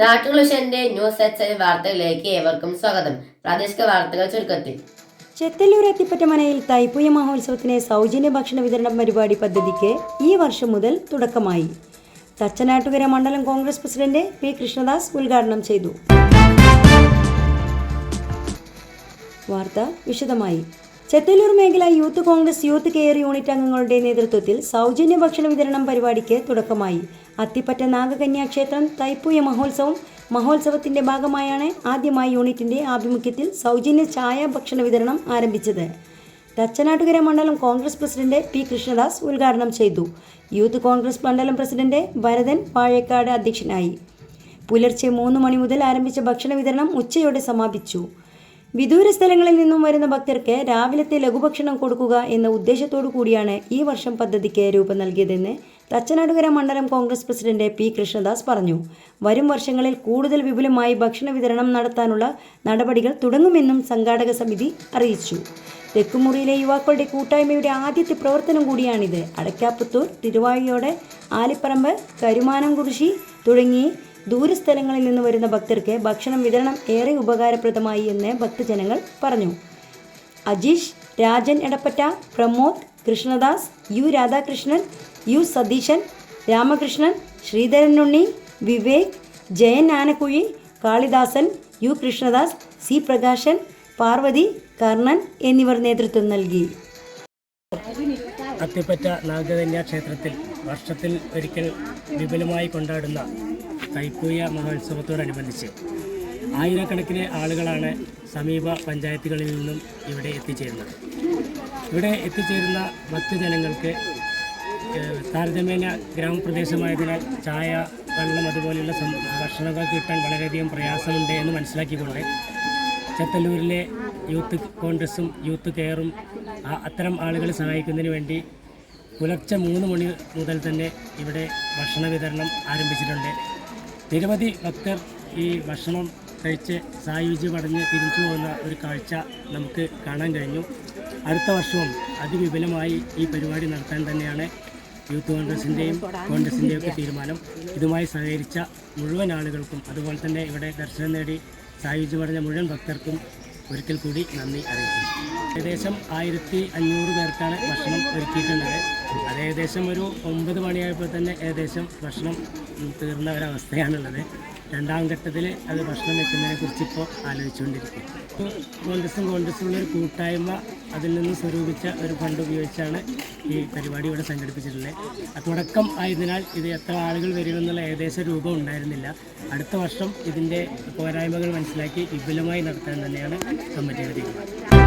നാട്ടുകുളിഷന്റെ news H വാർത്തകളിലേക്ക് ഏവർക്കും സ്വാഗതം. പ്രാദേശിക വാർത്തകൾ ചുരുക്കത്തിൽ. ചെത്തല്ലൂർ എത്തിപ്പറ്റമനയിൽ തൈപ്പൂയ മഹോത്സവത്തിന് സൗജന്യ ഭക്ഷണ വിതരണ പരിപാടി പദ്ധതിക്ക് ഈ വർഷം മുതൽ തുടക്കമായി. തച്ചനാട്ടുകര മണ്ഡലം കോൺഗ്രസ് പ്രസിഡന്റ് പി കൃഷ്ണദാസ് ഉദ്ഘാടനം ചെയ്തു. വാർത്ത വിശദമായി. ചെത്തല്ലൂർ മേഖല youth congress youth care unit അംഗങ്ങളുടെ നേതൃത്വത്തിൽ സൗജന്യ ഭക്ഷണ വിതരണം പരിപാടിക്ക് തുടക്കമായി. അത്തിപ്പറ്റ നാഗകന്യാ ക്ഷേത്രം തൈപ്പൂയ മഹോത്സവം മഹോത്സവത്തിന്റെ ഭാഗമായാണ് ആദ്യമായി യൂണിറ്റിന്റെ ആഭിമുഖ്യത്തിൽ സൗജന്യ ചായ ഭക്ഷണ വിതരണം ആരംഭിച്ചത്. തച്ചനാട്ടുകര മണ്ഡലം കോൺഗ്രസ് പ്രസിഡന്റ് പി കൃഷ്ണദാസ് ഉദ്ഘാടനം ചെയ്തു. യൂത്ത് കോൺഗ്രസ് മണ്ഡലം പ്രസിഡന്റ് ഭരതൻ വാഴക്കാട് അധ്യക്ഷനായി. പുലർച്ചെ മൂന്ന് മണി മുതൽ ആരംഭിച്ച ഭക്ഷണ വിതരണം ഉച്ചയോടെ സമാപിച്ചു. വിദൂര സ്ഥലങ്ങളിൽ നിന്നും വരുന്ന ഭക്തർക്ക് രാവിലത്തെ ലഘുഭക്ഷണം കൊടുക്കുക എന്ന ഉദ്ദേശത്തോടു കൂടിയാണ് ഈ വർഷം പദ്ധതിക്ക് രൂപം നൽകിയതെന്ന് തച്ചനാടുകര മണ്ഡലം കോൺഗ്രസ് പ്രസിഡന്റ് പി കൃഷ്ണദാസ് പറഞ്ഞു. വരും വർഷങ്ങളിൽ കൂടുതൽ വിപുലമായി ഭക്ഷണ വിതരണം നടത്താനുള്ള നടപടികൾ തുടങ്ങുമെന്നും സംഘാടക സമിതി അറിയിച്ചു. തെക്കുമുറിയിലെ യുവാക്കളുടെ കൂട്ടായ്മയുടെ ആദ്യത്തെ പ്രവർത്തനം കൂടിയാണിത്. അടക്കാപ്പുത്തൂർ തിരുവാഴിയോട് ആലിപ്പറമ്പ് കരുമാനംകുറിശി തുടങ്ങി ദൂരസ്ഥലങ്ങളിൽ നിന്ന് വരുന്ന ഭക്തർക്ക് ഭക്ഷണം വിതരണം ഏറെ ഉപകാരപ്രദമായി എന്ന് ഭക്തജനങ്ങൾ പറഞ്ഞു. Ajeesh Rajan Edappatta Pramod Krishnadas U Radhakrishnan U Satheesan Ramakrishnan Sreedharan Unni Vivek Jayan Anakkuzhi Kalidasan U Krishnadas C Prakashan Parvathy Karnan എന്നിവർ നേതൃത്വം നൽകി. അത്തിപ്പറ്റ നാഗകന്യാ ക്ഷേത്രത്തിൽ വർഷത്തിൽ ഒരിക്കൽ വിപുലമായി കൊണ്ടാടുന്ന തൈപ്പൂയ മഹോത്സവത്തോടനുബന്ധിച്ച് ആയിരക്കണക്കിന് ആളുകളാണ് സമീപ പഞ്ചായത്തുകളിൽ നിന്നും ഇവിടെ എത്തിച്ചേരുന്നത്. ഇവിടെ എത്തിച്ചേരുന്ന ഭക്തജനങ്ങൾക്ക് ജനങ്ങൾക്ക് താരതമ്യേന ഗ്രാമപ്രദേശമായതിനാൽ ചായ വെള്ളം അതുപോലെയുള്ള ഭക്ഷണങ്ങൾ കിട്ടാൻ വളരെയധികം പ്രയാസമുണ്ട് എന്ന് മനസ്സിലാക്കിക്കൊണ്ട് ചത്തല്ലൂരിലെ യൂത്ത് കോൺഗ്രസും യൂത്ത് കെയറും അത്തരം ആളുകളെ സഹായിക്കുന്നതിന് വേണ്ടി പുലർച്ചെ മൂന്ന് മണി മുതൽ തന്നെ ഇവിടെ ഭക്ഷണ വിതരണം ആരംഭിച്ചിട്ടുണ്ട്. നിരവധി ഭക്തർ ഈ ഭക്ഷണം കഴിച്ച് സായുജ്യ പടഞ്ഞ് തിരിച്ചു പോകുന്ന ഒരു കാഴ്ച നമുക്ക് കാണാൻ കഴിഞ്ഞു. അടുത്ത വർഷവും അതിവിപുലമായി ഈ പരിപാടി നടത്താൻ തന്നെയാണ് യൂത്ത് കോൺഗ്രസിന്റെയും കോൺഗ്രസിന്റെയും ഒക്കെ തീരുമാനം. ഇതുമായി സഹകരിച്ച മുഴുവൻ ആളുകൾക്കും അതുപോലെ തന്നെ ഇവിടെ ദർശനം നേടി സായുജ്യം പറഞ്ഞ മുഴുവൻ ഭക്തർക്കും ഒരിക്കൽ കൂടി നന്ദി അറിയിക്കുന്നു. ഏകദേശം ആയിരത്തി അഞ്ഞൂറ് പേർക്കാണ് ഭക്ഷണം ഒരുക്കിയിട്ടുള്ളത്. അത് ഏകദേശം ഒരു ഒമ്പത് മണിയായപ്പോൾ തന്നെ ഏകദേശം ഭക്ഷണം തീർന്ന ഒരവസ്ഥയാണുള്ളത്. രണ്ടാം ഘട്ടത്തിൽ അത് ഭക്ഷണം വെക്കുന്നതിനെ കുറിച്ച് ഇപ്പോൾ ആലോചിച്ചുകൊണ്ടിരിക്കും കോൺഗ്രസും കോൺഗ്രസും ഉള്ള ഒരു കൂട്ടായ്മ അതിൽ നിന്ന് സ്വരൂപിച്ച ഒരു ഫണ്ട് ഉപയോഗിച്ചാണ് ഈ പരിപാടി ഇവിടെ സംഘടിപ്പിച്ചിട്ടുള്ളത്. തുടക്കം ആയതിനാൽ ഇത് എത്ര ആളുകൾ വരുമെന്നുള്ള ഏകദേശ രൂപം ഉണ്ടായിരുന്നില്ല. അടുത്ത വർഷം ഇതിന്റെ പോരായ്മകൾ മനസ്സിലാക്കി വിപുലമായി നടത്താൻ തന്നെയാണ് കമ്മിറ്റിയുടെ തീരുമാനം